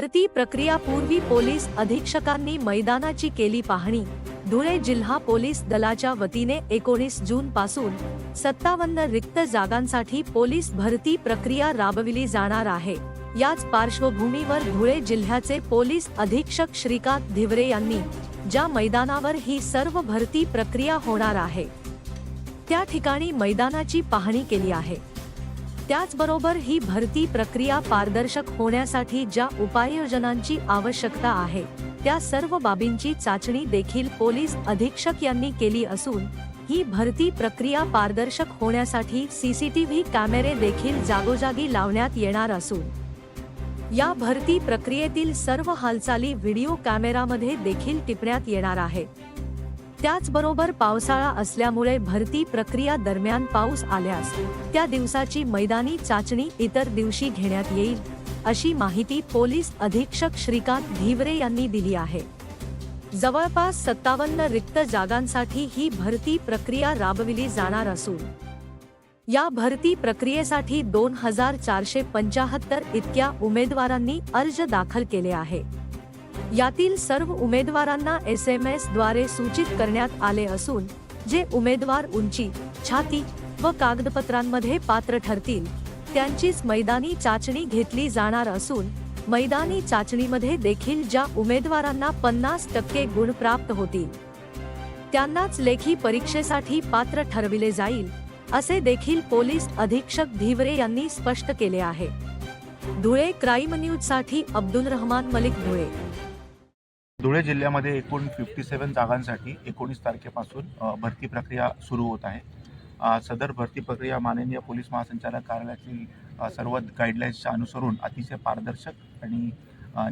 भरती प्रक्रिया पूर्वी पोलीस अधीक्षकांनी मैदानाची केली पाहणी. धुळे जिल्हा पोलीस दलाच्या वतीने एकोणीस जून पासून सत्तावन्न रिक्त जागांसाठी पोलीस भरती प्रक्रिया राबविली जाणार आहे. याच पार्श्वभूमीवर धुळे जिल्ह्याचे पोलीस अधीक्षक श्रीकांत धिवरे यांनी ज्या मैदानावर ही सर्व भरती प्रक्रिया होणार आहे त्या ठिकाणी मैदानाची पाहणी केली आहे. त्याचबरोबर ही भरती प्रक्रिया पारदर्शक होण्यासाठी ज्या उपाययोजनांची आवश्यकता आहे त्या सर्व बाबींची चाचणी देखील पोलीस अधीक्षक यांनी केली असून ही भरती प्रक्रिया पारदर्शक होण्यासाठी सीसीटीव्ही कॅमेरे देखील जागोजागी लावण्यात येणार असून या भरती प्रक्रियेतील सर्व हालचाली व्हिडिओ कॅमेरामध्ये देखील टिपण्यात येणार आहे. त्याचबरोबर पावसाळा असल्यामुळे भरती प्रक्रिया दरम्यान पाऊस आल्यास त्या दिवसाची मैदानी चाचणी इतर दिवशी घेण्यात येईल अशी माहिती पोलीस अधीक्षक श्रीकांत धिवरे यांनी दिली आहे. जवळपास सत्तावन्न रिक्त जागांसाठी ही भरती प्रक्रिया राबविली जाणार असून या भरती प्रक्रियेसाठी दोन हजार चारशे पंचाहत्तर इतक्या उमेदवारांनी अर्ज दाखल केले आहे. यातील सर्व उमेदवारांना एस एम एसद्वारे सूचित करण्यात आले असून जे उमेदवार उंची छाती व कागदपत्रांमध्ये पात्र ठरतील त्यांचीच मैदानी चाचणी घेतली जाणार असून मैदानी चाचणीमध्ये देखील ज्या उमेदवारांना पन्नास टक्के गुण प्राप्त होतील त्यांनाच लेखी परीक्षेसाठी पात्र ठरविले जाईल असे देखील पोलीस अधीक्षक धिवरे यांनी स्पष्ट केले आहे. धुळे क्राईम न्यूजसाठी अब्दुल रहमान मलिक धुळे. धुळे जिल्ह्यामध्ये एकूण फिफ्टी सेवन जागांसाठी एकोणीस तारखेपासून भरती प्रक्रिया सुरू होत आहे. सदर भरती प्रक्रिया माननीय पोलीस महासंचालक कार्यालयातील सर्व गाईडलाईन्सच्या अनुसरून अतिशय पारदर्शक आणि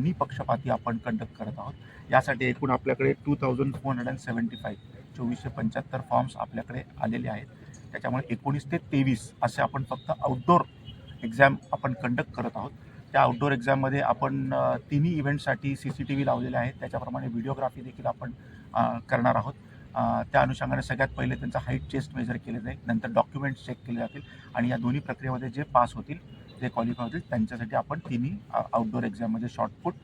निपक्षपाती आपण कंडक्ट करत आहोत. यासाठी एकूण आपल्याकडे two thousand four hundred and seventy five चोवीसशे पंच्याहत्तर फॉर्म्स आपल्याकडे आलेले आहेत. त्याच्यामुळे एकोणीस ते तेवीस असे आपण फक्त आउटडोर एक्झाम आपण कंडक्ट करत आहोत. त्या आउटडोर एक्झाममध्ये आपण तिन्ही इव्हेंटसाठी सी सी टी व्ही लावलेले आहेत. त्याच्याप्रमाणे व्हिडिओग्राफी देखील आपण करणार आहोत. त्या अनुषंगाने सगळ्यात पहिले त्यांचा हाईट चेस्ट मेजर केले जाईल. नंतर डॉक्युमेंट्स चेक केले जातील. आणि या दोन्ही प्रक्रियेमध्ये जे पास होतील जे क्वालिफाय होतील त्यांच्यासाठी आपण तिन्ही आउटडोर एक्झाममध्ये शॉर्टपुट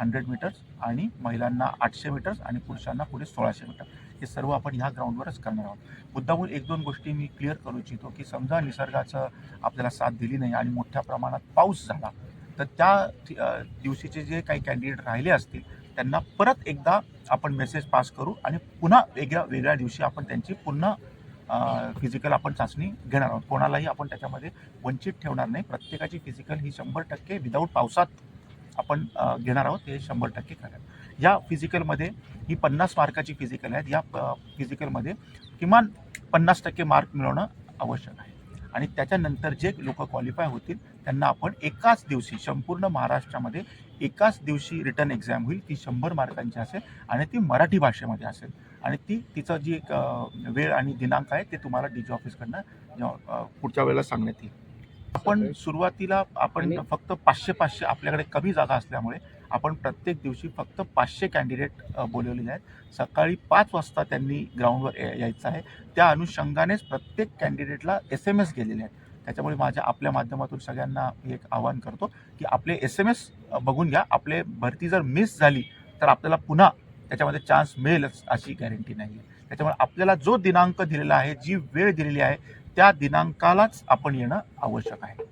हंड्रेड मीटर्स आणि महिलांना आठशे मीटर्स आणि पुरुषांना पुढे सोळाशे मीटर हे सर्व आपण ह्या ग्राउंडवरच करणार आहोत. मुद्दामून एक दोन गोष्टी मी क्लिअर करू इच्छितो की समजा निसर्गाचं आपल्याला साथ दिली नाही आणि मोठ्या प्रमाणात पाऊस झाला तर त्या दिवशीचे जे काही कॅन्डिडेट राहिले असतील त्यांना परत एकदा आपण मेसेज पास करू आणि पुन्हा वेगळ्या वेगळ्या दिवशी आपण त्यांची पुन्हा फिजिकल आपण चाचणी घेणार आहोत. कोणालाही आपण त्याच्यामध्ये वंचित ठेवणार नाही. प्रत्येकाची फिजिकल ही शंभर टक्के विदाऊट पावसात आपण घेणार आहोत. हे शंभर टक्के करणार या फिजिकलमध्ये ही पन्नास मार्काची फिजिकल आहेत. या फिजिकलमध्ये किमान पन्नास टक्के मार्क मिळवणं आवश्यक आहे. आणि त्याच्यानंतर जे लोक क्वालिफाय होतील त्यांना आपण एकाच दिवशी संपूर्ण महाराष्ट्रामध्ये एकाच दिवशी रिटर्न एक्झाम होईल ती शंभर मार्कांची असेल आणि ती मराठी भाषेमध्ये असेल. आणि ती तिचं जी एक वेळ आणि दिनांक आहे ते तुम्हाला डी जी ऑफिसकडनं पुढच्या वेळेला सांगण्यात येईल. आपण सुरुवातीला आपण फक्त पाचशे पाचशे आपल्याकडे कमी जागा असल्यामुळे आपण प्रत्येक दिवशी फक्त पाचशे कॅन्डिडेट बोलवलेले आहेत. सकाळी पाच वाजता त्यांनी ग्राउंडवर यायचं आहे. त्या अनुषंगानेच प्रत्येक कॅन्डिडेटला एस एम एस गेलेले आहेत. त्याच्यामुळे माझ्या आपल्या माध्यमातून सगळ्यांना एक आवाहन करतो की आपले एस एम एस बघून घ्या. आपले भरती जर मिस झाली तर आपल्याला पुन्हा त्याच्यामध्ये चान्स मिळेलच अशी गॅरंटी नाही आहे त्याच्यामुळे आपल्याला जो दिनांक दिलेला आहे जी वेळ दिलेली आहे त्या दिनांकालाच आपण येणं आवश्यक आहे.